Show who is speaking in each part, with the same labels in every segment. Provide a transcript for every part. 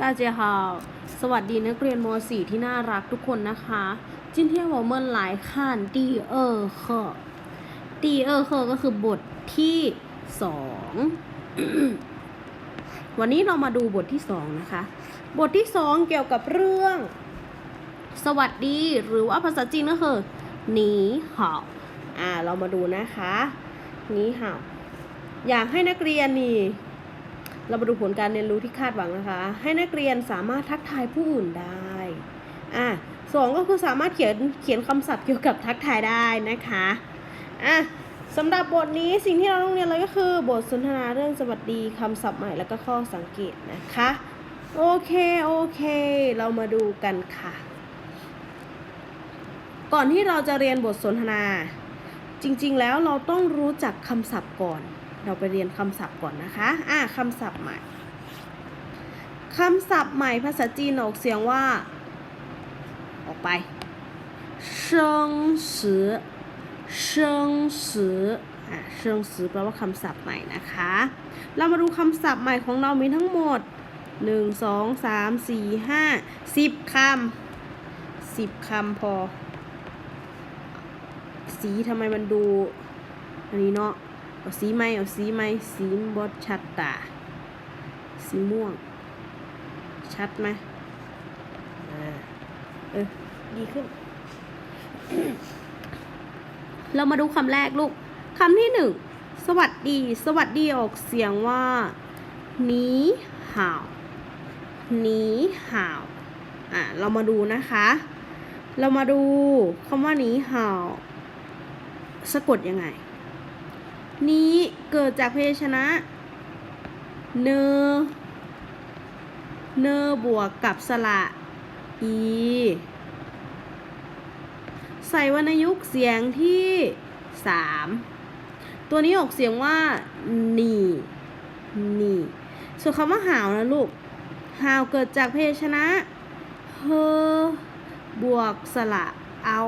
Speaker 1: 大家好สวัสดีนักเรียนม .4 ที่น่ารักทุกคนนะคะ今天我们来看第二课第二课ก็คือบทที่สอง วันนี้เรามาดูบทที่สองนะคะ บทที่สองเกี่ยวกับเรื่อง สวัสดีหรือว่าภาษาจีนก็คือหนีเห่าอ่า เรามาดูนะคะหนีเห่าอยากให้นักเรียนนี่ เรามาดูผลการเรียนรู้ที่คาดหวังนะคะ ให้นักเรียนสามารถทักทายผู้อื่นได้ อะสองก็คือสามารถเขียนเขียนคำศัพท์เกี่ยวกับทักทายได้นะคะ อะสำหรับบทนี้สิ่งที่เราต้องเรียนเลยก็คือ บทสนทนาเรื่องสวัสดีคำศัพท์ใหม่แล้วก็ข้อสังเกตนะคะ โอเค โอเค เรามาดูกันค่ะ ก่อนที่เราจะเรียนบทสนทนา จริงๆแล้วเราต้องรู้จักคำศัพท์ก่อน เราไปเรียนคำศัพท์ก่อนนะคะ อ่าคำศัพท์ใหม่คำศัพท์ใหม่ภาษาจีนออกเสียงว่า ออกไปเชิงสือเชิงสืออ่าเชิงสือแปลว่าคำศัพท์ใหม่นะคะ เรามาดูคำศัพท์ใหม่ของเรามีทั้งหมด1 2 3 4 5 10คำ10คำพอ สีทำไมมันดู อันนี้เนาะ เอาสีไหมเอาสีไหมสีบดชัดตา สีม่วง ชัดไหมอ่าเออ ดีขึ้น เรามาดูคำแรกลูกคำที่หนึ่ง สวัสดี สวัสดีออกเสียงว่าหนีห่าวหนีห่าวอะ เรามาดูนะคะ เรามาดูคำว่าหนีห่าว สะกดยังไง นี้เกิดจากพยัญชนะ เน เนบวกกับสระอีใส่วรรณยุกต์เสียงที่สามตัวนี้ออกเสียงว่านีนีส่วนคำว่าหาวนะลูก หาวเกิดจากพยัญชนะ เฮอบวกสระเอา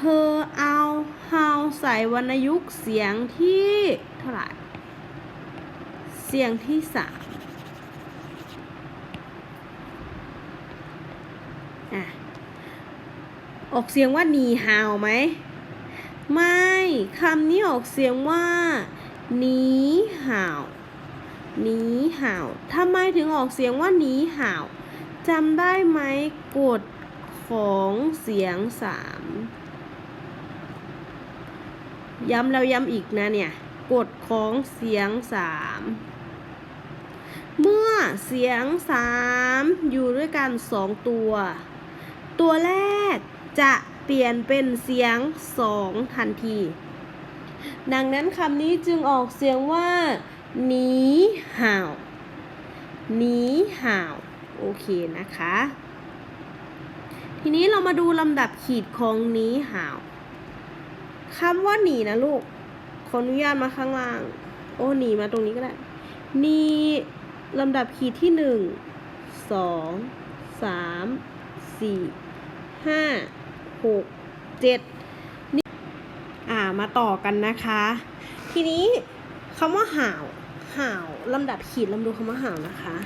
Speaker 1: เฮอเอาเฮาใส่วรรณยุกต์เสียงที่เท่าไหร่ เสียงที่สามอะ ออกเสียงว่าหนีหาวไหม ไม่คำนี้ออกเสียงว่าหนีหาวหนีหาวทำไมถึงออกเสียงว่าหนีหาวจำได้ไหมกฎของเสียงสาม ย้ำแล้วย้ำอีกนะเนี่ยกฎของเสียงสามเมื่อเสียงสามอยู่ด้วยกันสองตัว ตัวแรกจะเปลี่ยนเป็นเสียงสองทันที ดังนั้นคำนี้จึงออกเสียงว่า หนีห่าว หนีห่าว โอเคนะคะ ทีนี้เรามาดูลำดับขีดของหนีห่าว คำว่าหนีนะลูก ขออนุญาตมาข้างล่าง โอ้หนีมาตรงนี้ก็ได้หนีลำดับขีดที่หนึ่งสองสามสี่ห้าหกเจ็ดนี่อ่ามาต่อกันนะคะ ทีนี้คำว่าห่าวห่าวลำดับขีดลำดูคำว่าห่าวนะคะ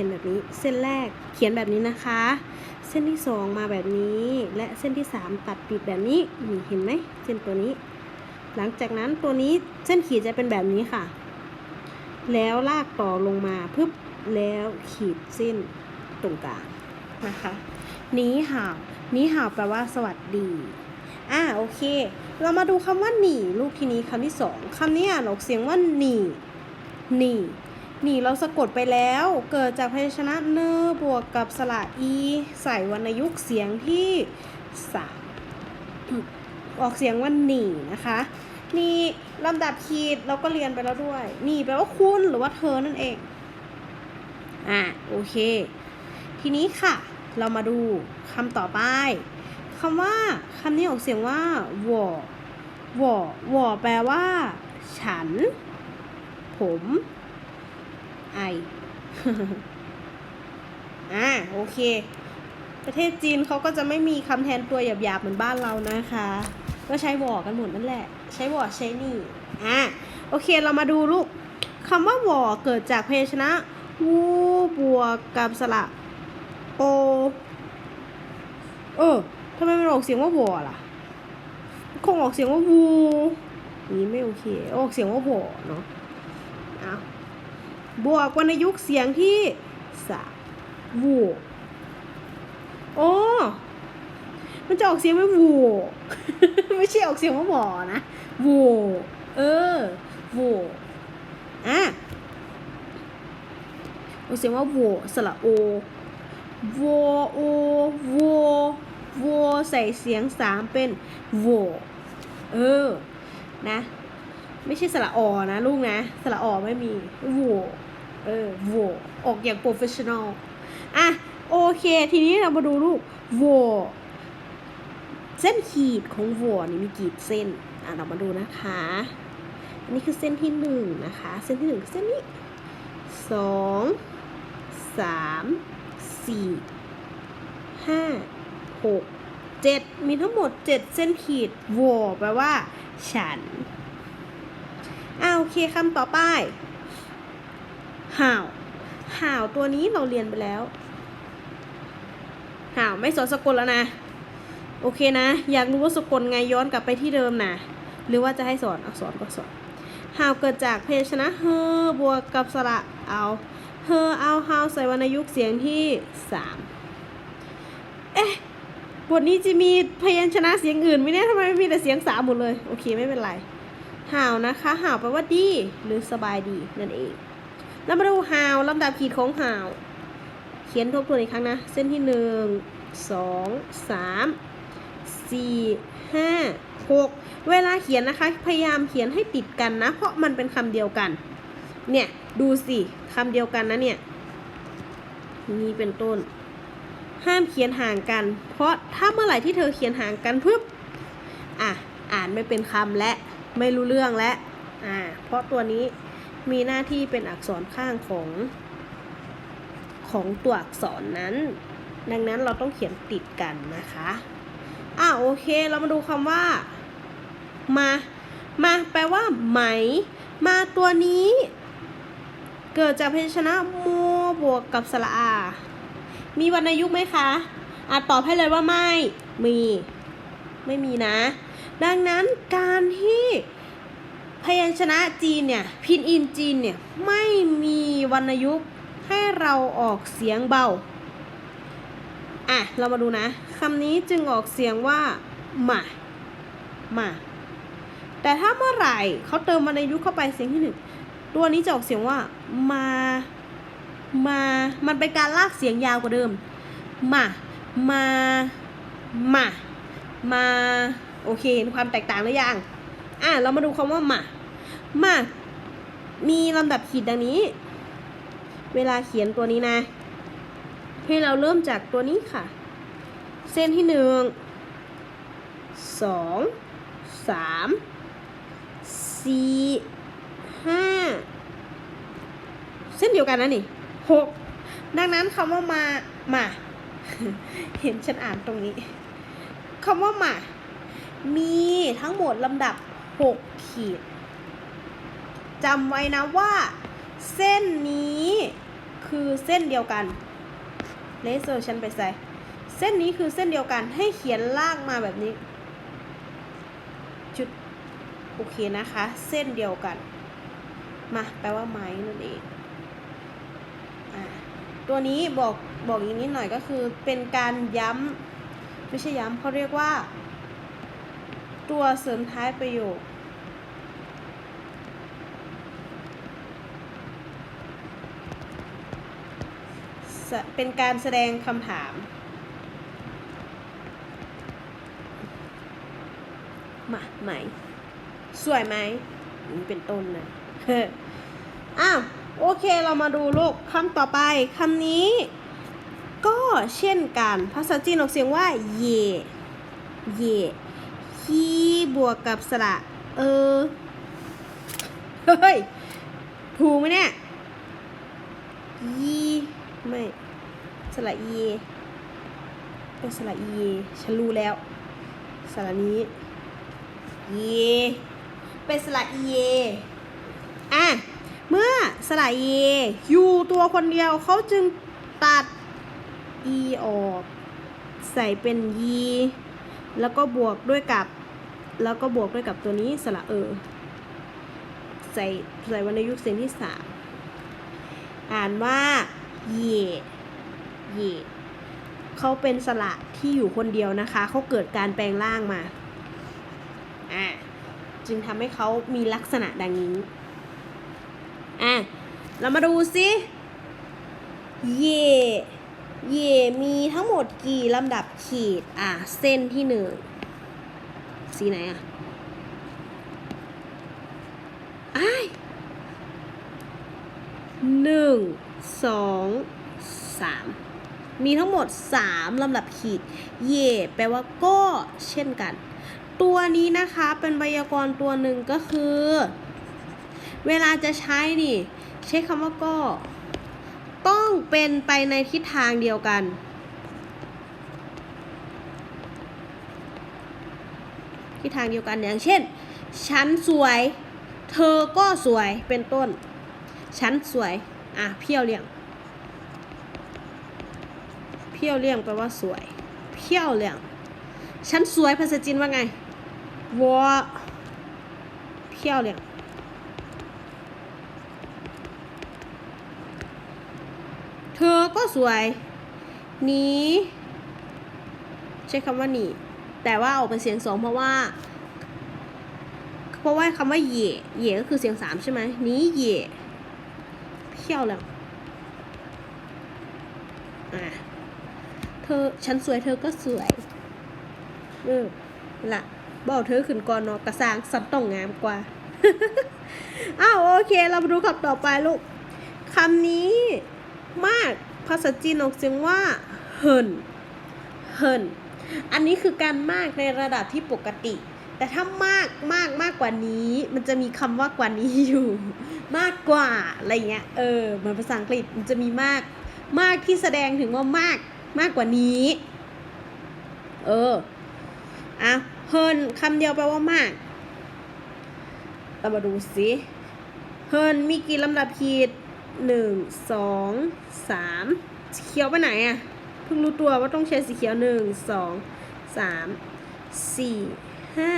Speaker 1: ขียนแบบนี้ เส้นแรกเขียนแบบนี้นะคะ เส้นที่สองมาแบบนี้ และเส้นที่สามตัดปิดแบบนี้นี่เห็นไหมเส้นตัวนี้ หลังจากนั้นตัวนี้เส้นขีดจะเป็นแบบนี้ค่ะ แล้วลากต่อลงมาพึบแล้วขีดเส้นตรงกลางนะคะนี้ห่าวนี้ห่าวแปลว่าสวัสดีอ่าโอเค เรามาดูคำว่าหนีลูกทีนี้คำที่สองคำนี้อ่านออกเสียงว่าหนีหนีห นี่เราสะกดไปแล้ว เกิดจากพยัญชนะเนอบวกกับสระอีใส่วรรณยุกต์เสียงที่สามออกเสียงว่าหนีนะคะนี่ลำดับขีดเราก็เรียนไปแล้วด้วย นี่แปลว่าคุณหรือว่าเธอนั่นเอง อ่าโอเค ทีนี้ค่ะ เรามาดูคำต่อไปคำว่าคำนี้ออกเสียงว่าวอวอวอแปลว่า ฉัน ผม ไออ่าโอเค ประเทศจีนเขาก็จะไม่มีคำแทนตัวหยาบๆเหมือนบ้านเรานะคะ ก็ใช้วอกันหมดนั่นแหละ ใช้วอใช้นี่อะโอเคเรามาดูลูกคำว่าวอเกิดจากเพชนะวูบวกกับสระโอเออทำไมมันออกเสียงว่าวอล่ะ คงออกเสียงว่าวูนี้ไม่โอเค ออกเสียงว่าวอเนาะ บวกวรรณยุกต์เสียงที่สามวูโอ้มันจะออกเสียงว่าวูไม่ใช่ออกเสียงว่าวอนะวูเออวูอะออกเสียงว่าวูสระโอวโอววใส่เสียงสามเป็นโวเออ นะ ไม่ใช่สระออนะลูกนะ สระออไม่มีโว เออโวออกอย่างโปรเฟชชั่นอลอะโอเค ทีนี้เรามาดูลูกโวเส้นขีดของโวนี่มีกี่เส้นอะเรามาดูนะคะ อันนี้คือเส้นที่หนึ่งนะคะ เส้นที่หนึ่งเส้นนี้สองสามสี่ห้าหกเจ็ดมีทั้งหมดเจ็ดเส้นขีดโวแปลว่า ฉันอ่าโอเคคำต่อไป ห่าวห่าวตัวนี้เราเรียนไปแล้วห่าวไม่สอนสกลแล้วนะ โอเคนะ อยากรู้ว่าสกลไงย้อนกลับไปที่เดิมนะหรือว่าจะให้สอนเอาสอนก็สอนห่าวเกิดจากเพชนะเฮอบวกกับสระเอาเฮอเอาฮาวใส่วรรณยุกต์เสียงที่สามเอ๊ะบทนี้จะมีพยัญชนะเสียงอื่นไหมเนี่ยทำไมมีแต่เสียงสามหมดเลย โอเคไม่เป็นไรห่าวนะคะห่าวแปลว่าดี หรือสบายดีนั่นเอง แล้วมาดูห่าวลำดับขีดของห่าว เขียนทบทวนอีกครั้งนะ เส้นที่หนึ่งสองสามสี่ห้าหกเวลาเขียนนะคะ พยายามเขียนให้ติดกันนะ เพราะมันเป็นคำเดียวกัน เนี่ย ดูสิคำเดียวกันนะเนี่ย นี่เป็นต้น ห้ามเขียนห่างกัน เพราะถ้าเมื่อไหร่ที่เธอเขียนห่างกันปุ๊บอะ อ่านไม่เป็นคำและไม่รู้เรื่องและอ่า เพราะตัวนี้ มีหน้าที่เป็นอักษรข้างของของตัวอักษรนั้น ดังนั้นเราต้องเขียนติดกันนะคะอ่าโอเค เรามาดูคำว่า มา มาแปลว่า ไหม มาตัวนี้ เกิดจากพยัญชนะมบวกกับสระอา มีวรรณยุกต์ไหมคะอาจตอบให้เลยว่าไม่ มี ไม่มีนะ ดังนั้นการที่ พยัญชนะจีนเนี่ยพินอินจีนเนี่ยไม่มีวรรณยุกต์ให้เราออกเสียงเบา อะ เรามาดูนะคำนี้จึงออกเสียงว่าหมาหมาแต่ถ้าเมื่อไหร่เขาเติมวรรณยุกต์เข้าไปเสียงที่หนึ่งตัวนี้จะออกเสียงว่ามามา มันเป็นการลากเสียงยาวกว่าเดิม มา มา มา มา โอเคเห็นความแตกต่างหรือยัง อะเรามาดูคำว่ามามามีลำดับขีดดังนี้ เวลาเขียนตัวนี้นะ ให้เราเริ่มจากตัวนี้ค่ะ เส้นที่หนึ่งสองสามสี่ห้าเส้นเดียวกันนะนี่หกดังนั้นคำว่ามามาเห็นฉันอ่านตรงนี้คำว่ามามีทั้งหมดลำดับ หกขีดจำไว้นะว่า เส้นนี้คือเส้นเดียวกันเลเซอร์ฉันไปใส่ เส้นนี้คือเส้นเดียวกันให้เขียนลากมาแบบนี้ จุด โอเคนะคะ เส้นเดียวกัน มาแปลว่าไม้นั่นเองอตัวนี้บอกบอกอีกนิดหน่อยก็คือเป็นการย้ำ ไม่ใช่ย้ำเขาเรียกว่า ตัวเสริมท้ายประโยค เป็นการแสดงคำถาม มาไหม สวยไหมนี่เป็นต้นนะอ้าวโอเคเรามาดูลูกคำต่อไปคำนี้ ก็เช่นกันภาษาจีนออกเสียงว่า เย่เย่ฮีบวกกับสระเออเฮ้ยถูกไหมเนี่ยยี ไม่สระเยเป็นสระเยฉันรู้แล้ว สระนี้เยเป็นสระเยอะเมื่อสระเยอยู่ตัวคนเดียวเขาจึงตัด e ออกใส่เป็นยีแล้วก็บวกด้วยกับ แล้วก็บวกด้วยกับตัวนี้สระเออ ใส่ใส่วรรณยุกต์เสียงที่สามอ่านว่า เยเยเขาเป็นสระที่อยู่คนเดียวนะคะ เขาเกิดการแปลงร่างมา อ่า จึงทำให้เขามีลักษณะดังนี้ อะ เรามาดูสิเยเยมีทั้งหมดกี่ลำดับขีด อะ เส้นที่หนึ่ง สีไหนอะอ้หนึ่ง สองสามมีทั้งหมดสามลำดับขีด เย่แปลว่าก็เช่นกัน ตัวนี้นะคะเป็นไวยากรณ์ตัวหนึ่งก็คือ เวลาจะใช้นี่ ใช้คำว่าก็ ต้องเป็นไปในทิศทางเดียวกันทิศทางเดียวกันอย่างเช่น ฉันสวย เธอก็สวยเป็นต้น ฉันสวย อะเพี้ยวเลี่ยง เพี้ยวเลี่ยงแปลว่าสวย เพี้ยวเลี่ยง ฉันสวยภาษาจีนว่าไงวอเพี้ยวเลี่ยงเธอก็สวย นี้ ใช้คำว่าหนีแต่ว่าออกเป็นเสียงสองเพราะว่า เพราะว่าคำว่าเหย่เหย่ก็คือเสียงสามใช่ไหมนี้เหย่ เพี้ยวแล้วอะเธอฉันสวยเธอก็สวยเออละบอกเธอขึ้นก่อนเนาะกระสร้างสันต้องงามกว่าอ้าวโอเค เรามาดูคำต่อไปลูกคำนี้มากภาษาจีนออกเสียงว่าเฮินเฮินอันนี้คือการมากในระดับที่ปกติ แต่ถ้ามากมากมากกว่านี้ มันจะมีคำว่ากว่านี้อยู่ มากกว่าอะไรเงี้ยเออเหมือนภาษาอังกฤษมันจะมีมาก มากที่แสดงถึงว่ามากมากกว่านี้ เอออะเฮินคำเดียวแปลว่ามากเรามาดูสิเฮินมีกี่ลำดับขีดหนึ่งสองสามสีเขียวไปไหนอะเพิ่งรู้ตัวว่าต้องใช้สีเขียวหนึ่งสองสามสี่ ห้า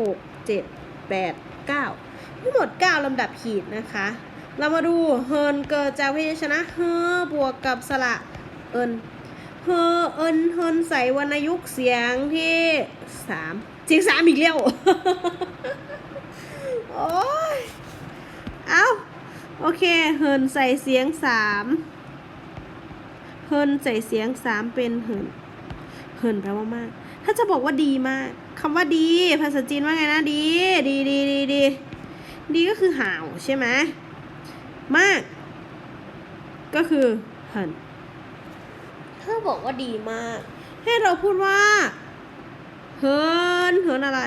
Speaker 1: หกเจ็ดแปดเก้าทั้งหมดเก้าลำดับขีดนะคะ เรามาดูเฮินเกิดจากพยัญชนะเฮอบวกกับสระเอินเฮอเอินเฮินใส่วรรณยุกต์เสียงที่สามเสียงสามอีกแล้วโอ้ยเอ้าโอเคเฮินใส่เสียงสามเฮินใส่เสียงสามเป็นเฮินเฮินแปลว่ามาก ถ้าจะบอกว่าดีมากคำว่าดี ภาษาจีนว่าไงนะดี ดีดีดีดีดีก็คือห่าวใช่ไหมมาก ก็คือเฮินถ้าบอกว่าดีมาก ให้เราพูดว่าเฮินเฮินอะไร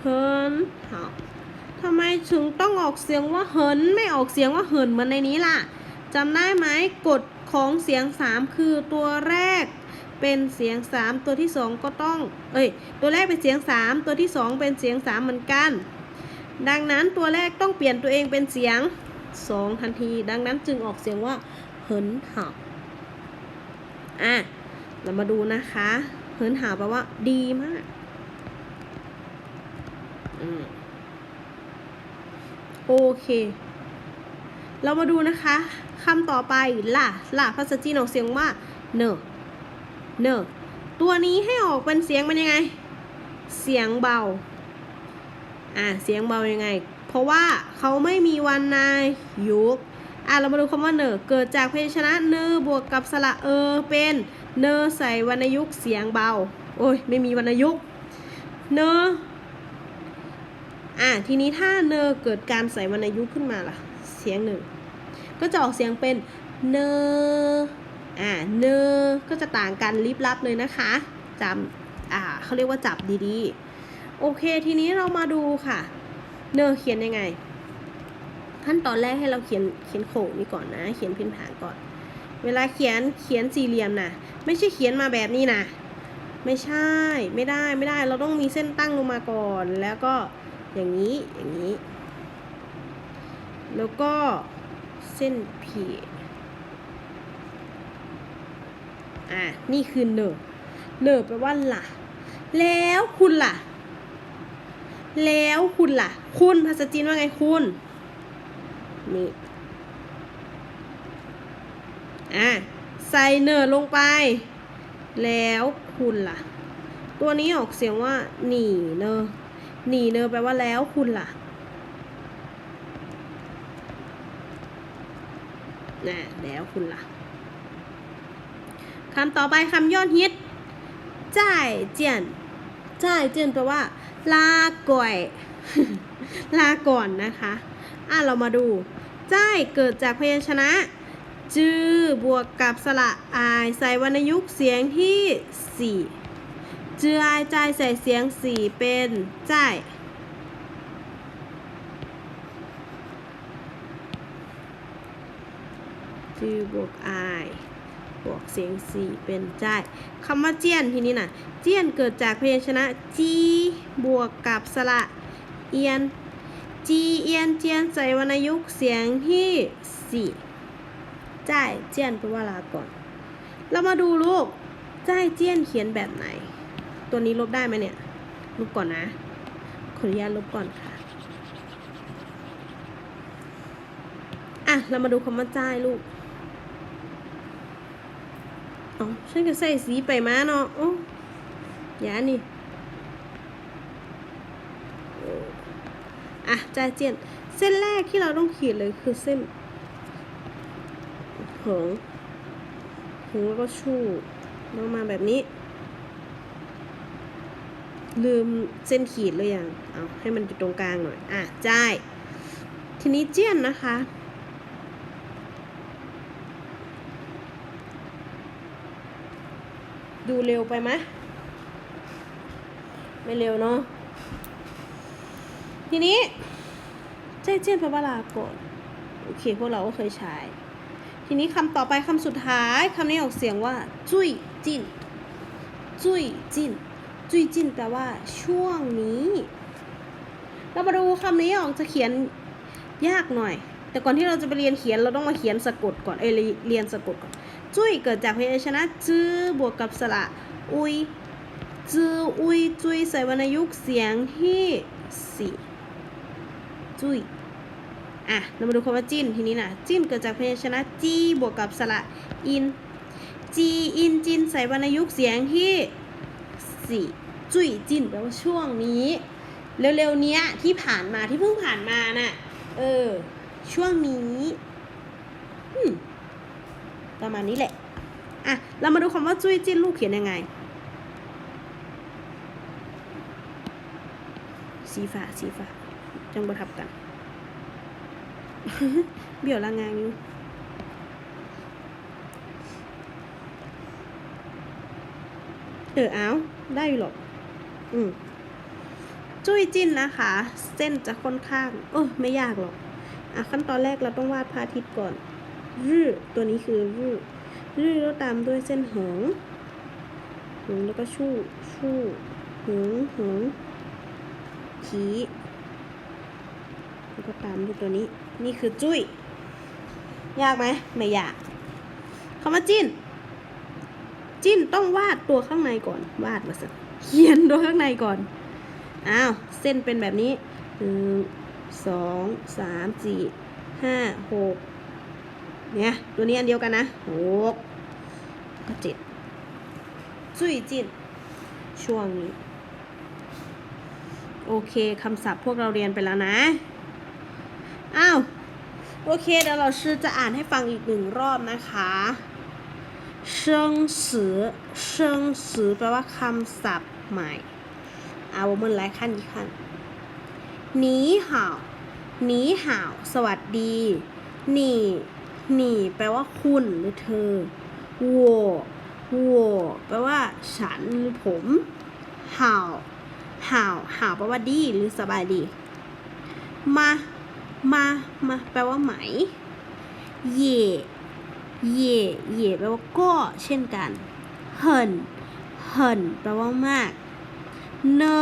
Speaker 1: เฮินห่าวทำไมถึงต้องออกเสียงว่าเหินไม่ออกเสียงว่าเหินเหมือนในนี้ล่ะจำได้ไหมกฎของเสียงสามคือตัวแรก เป็นเสียงสามตัวที่สองก็ต้อง เอ้ย ตัวแรกเป็นเสียงสามตัวที่สองเป็นเสียงสามเหมือนกัน ดังนั้นตัวแรกต้องเปลี่ยนตัวเองเป็นเสียงสองทันที ดังนั้นจึงออกเสียงว่าเหินหาอะ เรามาดูนะคะ เหินหาแปลว่า ดีมาก โอเค เรามาดูนะคะคำต่อไปล่ะล่ะภาษาจีนออกเสียงว่าเนอ เนอตัวนี้ให้ออกเป็นเสียงเป็นยังไง เสียงเบา อ่าเสียงเบายังไง เพราะว่าเขาไม่มีวันนายยุกอ่าเรามาดูคำว่าเนอเกิดจากพยัญชนะเนอบวกกับสระเออเป็นเนอใส่วรรณยุกเสียงเบา โอ้ยไม่มีวรรณยุกเนออะทีนี้ถ้าเนอเกิดการใส่วรรณยุกขึ้นมาล่ะ เสียงหนึ่งก็จะออกเสียงเป็นเนอ อ่าเนอก็จะต่างกันลิบลับเลยนะคะจำอ่าเขาเรียกว่าจับดีๆ โอเคทีนี้เรามาดูค่ะ เนอเขียนยังไง ขั้นตอนแรกให้เราเขียนเขียนโขงนี่ก่อนนะ เขียนพื้นฐานก่อน เวลาเขียนเขียนสี่เหลี่ยมนะไม่ใช่เขียนมาแบบนี้นะไม่ใช่ไม่ได้ไม่ได้เราต้องมีเส้นตั้งลงมาก่อนแล้วก็อย่างนี้อย่างนี้ แล้วก็เส้นผี อะนี่คือเนอเนอแปลว่าล่ะ แล้วคุณล่ะ แล้วคุณล่ะ คุณภาษาจีนว่าไงคุณ นี่ อะใส่เนอลงไป แล้วคุณล่ะ ตัวนี้ออกเสียงว่าหนีเนอหนีเนอแปลว่าแล้วคุณล่ะน่ะแล้วคุณล่ะ คำต่อไปคำยอดฮิตจ่ายเจียนจ่ายเจียนแปลว่า ลาก่อย ลาก่อนนะคะ อะเรามาดูจ่ายเกิดจากพยัญชนะ จื้อบวกกับสระอายใส่วรรณยุกต์เสียงที่สี่จื้ออายจ่ายใส่เสียงสี่เป็นจ่ายจื้อบวกอาย บวกเสียงสี่เป็นจ่ายคำว่าเจียนทีนี้น่ะ เจียนเกิดจากพยัญชนะจีบวกกับสระเอียนจีเอียนเจียนใส่วรรณยุกเสียงที่สี่จ่ายเจียนแปลว่าลาก่อน เรามาดูลูกจ่ายเจียนเขียนแบบไหน ตัวนี้ลบได้ไหมเนี่ยลบก่อนนะขออนุญาตลบก่อนค่ะอะ เรามาดูคำว่าจ่ายลูก อ๋อฉันก็ใส่สีไปมาเนาะโอ้ยานี่อ้อะจ่าเจียน เส้นแรกที่เราต้องขีดเลยคือเส้นหงหงแล้วก็ชู่ลงมาแบบนี้ ลืมเส้นขีดเลยอย่างเอาให้มันอยู่ตรงกลางหน่อย อะจ่ายทีนี้เจียนนะคะ ดูเร็วไปไหมไม่เร็วเนาะทีนี้เจียนเจียนแปลว่าลาก่อนโอเคพวกเราก็เคยใช้ ทีนี้คำต่อไปคำสุดท้ายคำนี้ออกเสียงว่า จุ้ยจินจุ้ยจินจุ้ยจินแปลว่า ช่วงนี้ เรามาดูคำนี้ออกจะเขียนยากหน่อย แต่ก่อนที่เราจะไปเรียนเขียนเราต้องมาเขียนสะกดก่อนเอเรียนสะกดก่อนจุ้ยเกิดจากพยัญชนะจื้อบวกกับสระอุยจื้ออุยจุ้ยใส่วรรณยุกต์เสียงที่สี่จุ้ยอะเรามาดูคำว่าจิ้นทีนี้นะจิ้นเกิดจากพยัญชนะจีบวกกับสระอินจีอินจินใส่วรรณยุกต์เสียงที่สี่จุ้ยจิ้นแปลว่าช่วงนี้ เร็วๆเนี้ยที่ผ่านมาที่เพิ่งผ่านมาน่ะเออ ช่วงนี้ประมาณนี้แหละ อะ เรามาดูคำว่าจุ้ยจิ้นลูกเขียนยังไง สีฟ้าสีฟ้าจังประทับกัน เบี่ยวละงางอยู่เออเอาได้อยู่หรอกอืมจุ้ยจิ้นนะคะ เส้นจะค่อนข้าง เออไม่ยากหรอก อะขั้นตอนแรกเราต้องวาดพระอาทิตย์ก่อนรื้อตัวนี้คือรื้อรื้อแล้วตามด้วยเส้นหงหงแล้วก็ชู่ชู่หงหงขีแล้วก็ตามด้วยตัวนี้ นี่คือจุ้ย ยากไหมไม่ยากคำว่าจิ้น จิ้นต้องวาดตัวข้างในก่อน วาดมาสิเขียนตัวข้างในก่อน อ้าว เส้นเป็นแบบนี้หนึ่ง สองสามสี่ห้าหกเนี่ยตัวนี้อันเดียวกันนะหกก็เจ็ดจุ้ยจินช่วงนี้ โอเคคำศัพท์พวกเราเรียนไปแล้วนะ อ้าว โอเคเดี๋ยวเราชื่อจะอ่านให้ฟังอีกหนึ่งรอบนะคะเชิงสือเชิงสือแปลว่าคำศัพท์ใหม่เอาเมันหลายขั้นอีกขั้น หนีห่าวหนีห่าว สวัสดีหนีหนีแปลว่าคุณหรือเธอวัววัวแปลว่า ฉันหรือผมห่าวห่าวห่าวแปลว่าดีหรือสบายดี มา มา มา แปลว่าไหม เย่ เย่ เย่แปลว่าก็เช่นกัน เหิน เหินแปลว่ามาก เนอ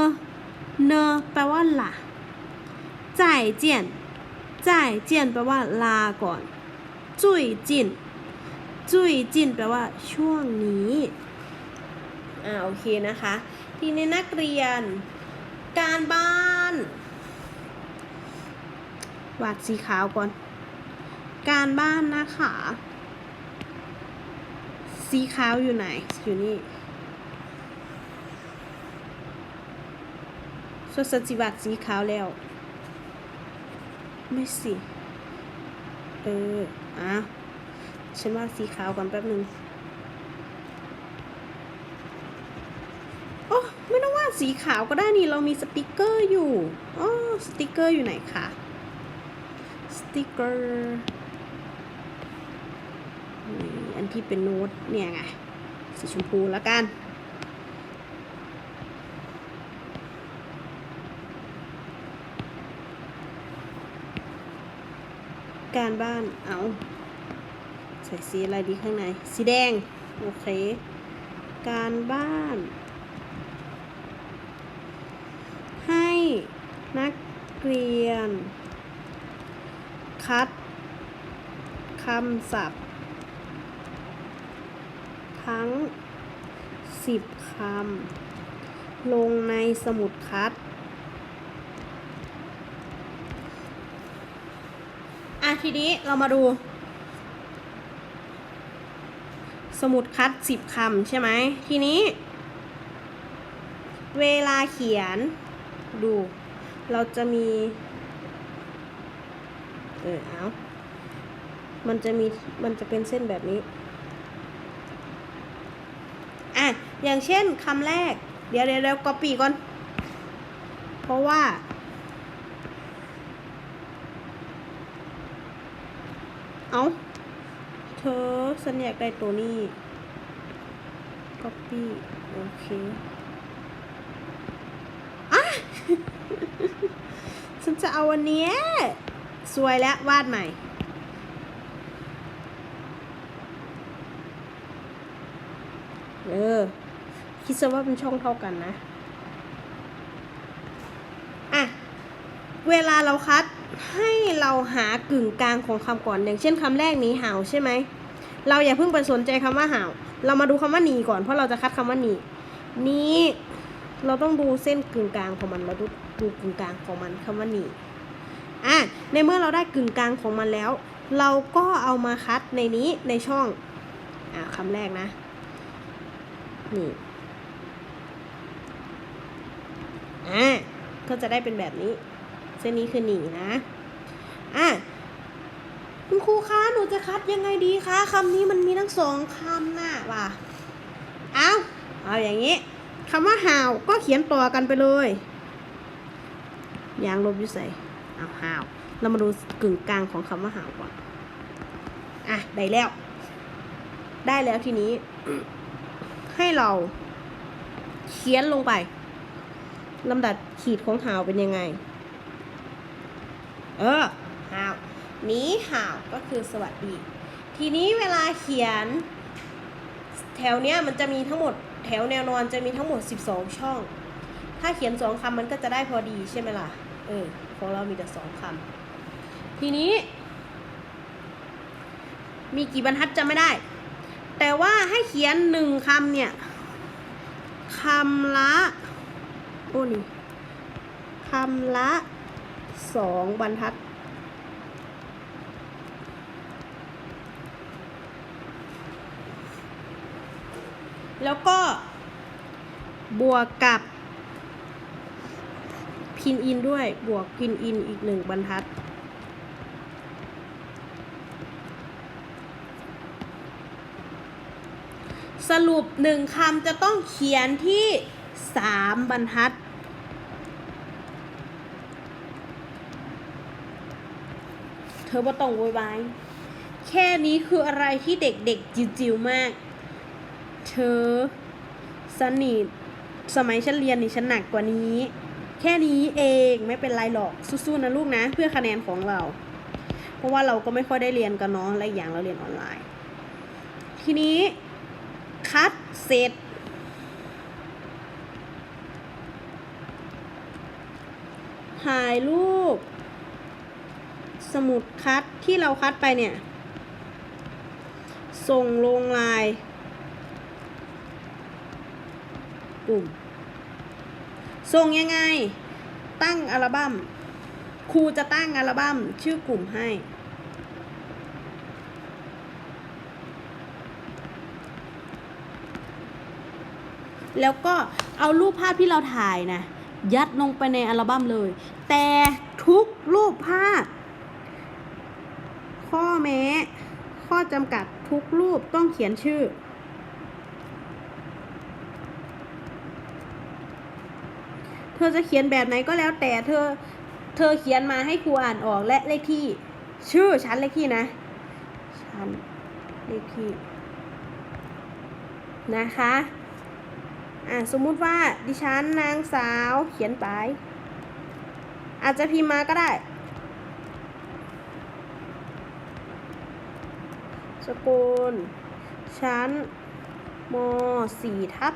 Speaker 1: เนอ แปลว่าหล่ะ จ่ายเจียนจ่ายเจียนแปลว่าลาก่อนจุยจินจุยจินแปลว่าช่วงนี้อ่าโอเคนะคะ ทีนี้นักเรียน การบ้านวาดสีขาวก่อน การบ้านนะคะ สีขาวอยู่ไหน อยู่นี่สวดสจิวาดสีขาวแล้ว ไม่สิ เออ อะ ฉันวาดสีขาวก่อนแป๊บหนึ่งโอ้ไม่ต้องวาดสีขาวก็ได้นี่ เรามีสติกเกอร์อยู่อ๋อสติกเกอร์อยู่ไหนคะ สติกเกอร์นี่อันที่เป็นโน้ตเนี่ยไง สีชมพูแล้วกัน การบ้าน เอาใส่สีอะไรดีข้างใน สีแดง โอเค การบ้าน ให้นักเรียน คัดคำศัพท์ ทั้ง 10คำลงในสมุดคัด อะ ทีนี้เรามาดู สมุดคัด10คำใช่ไหม ทีนี้ เวลาเขียนดู เราจะมี เออเอามันจะมี มันจะเป็นเส้นแบบนี้ อะ อย่างเช่นคำแรก เดี๋ยวเดี๋ยวเดี๋ยวก๊อปปี้ก่อน เพราะว่า เอาเธอฉันอยาได้ตัวนี้ copy โอเคอะฉันจะเอาวันนี้ สวยแล้ววาดใหม่เออ คิดซะว่าเป็นช่องเท่ากันนะ อะ เวลาเราคัด ให้เราหากึ่งกลางของคำก่อนอย่างเช่นคำแรกนี้ห่าใช่ไหมเราอย่าเพิ่งไปสนใจคำว่าเห่าเรามาดูคำว่าหนีก่อนเพราะเราจะคัดคำว่าหนีนี้เราต้องดูเส้นกึ่งกลางของมันเราดูดูกึ่งกลางของมันคำว่าหนีอะในเมื่อเราได้กึ่งกลางของมันแล้ว เราก็เอามาคัดในนี้ในช่องอ่าคำแรกนะนี่อ่าก็จะได้เป็นแบบนี้ เส้นนี้คือหนีนะ อะคุณครูคะ หนูจะคัดยังไงดีคะคำนี้มันมีทั้งสองคำน่ะว่ะ เอาเอาอย่างนี้คำว่าห่าวก็เขียนต่อกันไปเลยยางลบอยุใส่เอาห่าว เรามาดูกึ่งกลางของคำว่าห่าวก่อน อะ ได้แล้ว ได้แล้วทีนี้ ให้เราเขียนลงไปลำดับขีดของหาวเป็นยังไง เออหาวนี้หาวก็คือสวัสดี ทีนี้เวลาเขียน แถวเนี้ยมันจะมีทั้งหมดแถวแนวนอนจะมีทั้งหมด 12 ช่อง ถ้าเขียนสองคำมันก็จะได้พอดีใช่ไหมล่ะ เออของเรามีแต่สองคำทีนี้ มีกี่บรรทัดจำไม่ได้ แต่ว่าให้เขียนหนึ่งคำเนี่ยคำละ โอ้นี่คำละ สองบรรทัด แล้วก็บวกกับพินอินด้วยบวกพินอินอีกหนึ่งบรรทัด สรุปหนึ่งคำจะต้องเขียนที่สามบรรทัด เธอบ่ต้องโวยวายแค่นี้คืออะไรที่เด็กๆจิ๋วๆมาก เธอสนิทสมัยฉันเรียนนี่ฉันหนักกว่านี้ แค่นี้เองไม่เป็นไรหรอกสู้ๆนะลูกนะ เพื่อคะแนนของเรา เพราะว่าเราก็ไม่ค่อยได้เรียนกันเนาะและอีกอย่างเราเรียนออนไลน์ ทีนี้คัดเสร็จ ถ่ายรูป สมุดคัดที่เราคัดไปเนี่ย ส่งลงลน์กลุ่ม ส่งยังไง ตั้งอัลบั้มครูจะตั้งอัลบั้มชื่อกลุ่มให้แล้วก็เอารูปภาพที่เราถ่ายนะ ยัดลงไปในอัลบั้มเลย แต่ทุกรูปภาพ ข้อแม้ ข้อจำกัดทุกรูปต้องเขียนชื่อ เธอจะเขียนแบบไหนก็แล้วแต่เธอ เธอเขียนมาให้ครูอ่านออกและเลขที่ ชื่อชั้นเลขที่นะชั้นเลขที่นะคะอะสมมุติว่าดิฉันนางสาวเขียนไป อาจจะพิมพ์มาก็ได้ กุล ชั้นม4ทับ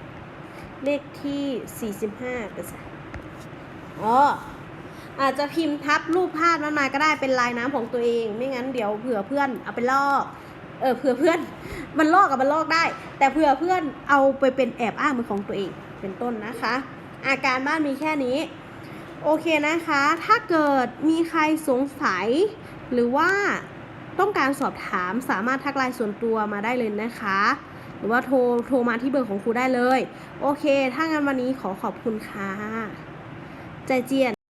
Speaker 1: 3เลขที่ 45ก็ใส่อ๋ออาจจะพิมพ์ทับรูปภาพนั้นมาก็ได้เป็นลายน้ำของตัวเอง ไม่งั้นเดี๋ยวเผื่อเพื่อนเอาไปลอกเออเผื่อเพื่อนมันลอกกับมันลอกได้ แต่เผื่อเพื่อนเอาไปเป็นแอบอ้างเป็นของตัวเองเป็นต้นนะคะ อาการบ้านมีแค่นี้ โอเคนะคะ ถ้าเกิดมีใครสงสัยหรือว่า ต้องการสอบถามสามารถทักไลน์ส่วนตัวมาได้เลยนะคะ หรือว่าโทรโทรมาที่เบอร์ของครูได้เลย โอเค ถ้างั้นวันนี้ขอขอบคุณค่ะใจเจียน